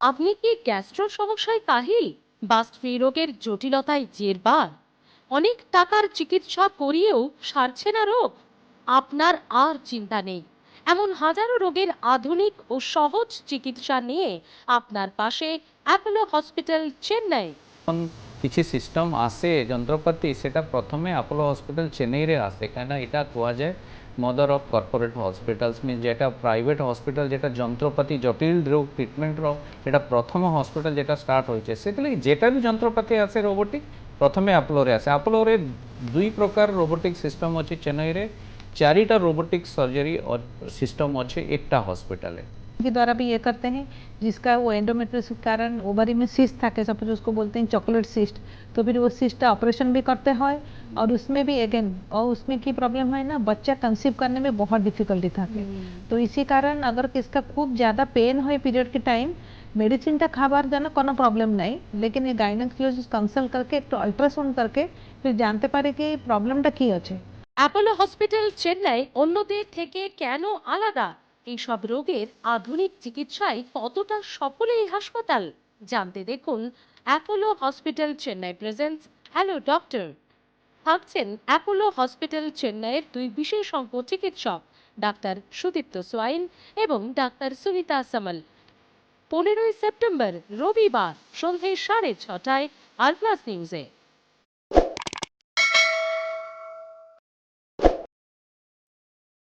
আপনি কি গ্যাস্ট্রো সমস্যায় কাহিল? বাস্ট্রি রোগের জটিলতায় জেরবার। অনেক টাকার চিকিৎসা করিয়েও সারছে না রোগ। আপনার আর চিন্তা নেই। এমন হাজারো রোগের আধুনিক ও সহজ চিকিৎসা নিয়ে আপনার পাশে অ্যাপোলো হসপিটাল, চেন্নাই। କିଛି ସିଷ୍ଟମ୍ ଆସେ ଯନ୍ତ୍ରପାତି ସେଇଟା ପ୍ରଥମେ ଆପୋଲୋ ହସ୍ପିଟାଲ୍ ଚେନ୍ନାଇରେ ଆସେ କାହିଁକିନା ଏଇଟା କୁହାଯାଏ mother of corporate hospitals means ଯେଟା ପ୍ରାଇଭେଟ୍ ହସ୍ପିଟାଲ୍ ଯେଟା ଯନ୍ତ୍ରପାତି ଜଟିଳ ରୋଗ ଟ୍ରିଟମେଣ୍ଟର ସେଇଟା ପ୍ରଥମ ହସ୍ପିଟାଲ୍ ଯେଟା ଷ୍ଟାର୍ଟ ହୋଇଛେ ସେଥିଲାଗି ଯେଟା ବି ଯନ୍ତ୍ରପାତି ଆସେ ରୋବୋଟିକ୍ ପ୍ରଥମେ ଆପୋଲୋରେ ଆସେ ଆପୋଲୋରେ ଦୁଇ ପ୍ରକାର ରୋବୋଟିକ୍ ସିଷ୍ଟମ୍ ଅଛି ଚେନ୍ନାଇରେ ଚାରିଟା ରୋବୋଟିକ୍ ସର୍ଜରୀ ସିଷ୍ଟମ୍ ଅଛି ଏକଟା ହସ୍ପିଟାଲ୍ରେ के द्वारा भी ये करते हैं जिसका वो एंडोमेट्रियोसिस के कारण ओवरी में सिस्ट था के सपोज उसको बोलते हैं चॉकलेट सिस्ट तो फिर वो सिस्ट का ऑपरेशन भी करते हैं और उसमें भी अगेन और उसमें की प्रॉब्लम है ना बच्चा कंसीव करने में बहुत डिफिकल्टी था के तो इसी कारण अगर किसका खूब ज़्यादा पेन हो पीरियड के टाइम মেডিসিনটা খাবার জন্য কোনো প্রবলেম নাই লেকিন এই গাইনোকোলজিস্ট কনসাল্ট করকে একটু আল্ট্রাসাউন্ড করকে ফির জানতে পারে কি প্রবলেমটা কি আছে অ্যাপোলো হসপিটাল চেন্নাই অন্যদের থেকে কেন আলাদা এইসব রোগের আধুনিক চিকিৎসায় কতটা সফল এই হাসপাতাল? জানতে দেখুন Apollo hospital Chennai presence hello, doctor. থাকছেন অ্যাপোলো হসপিটাল চেন্নাইয়ের দুই বিশেষজ্ঞ চিকিৎসক, ডাক্তার সুদীপ্ত সোয়াইন এবং ডাক্তার সুনিতা সামল। পনেরোই সেপ্টেম্বর রবিবার সন্ধে সাড়ে ছটায় আর প্লাস নিউজে।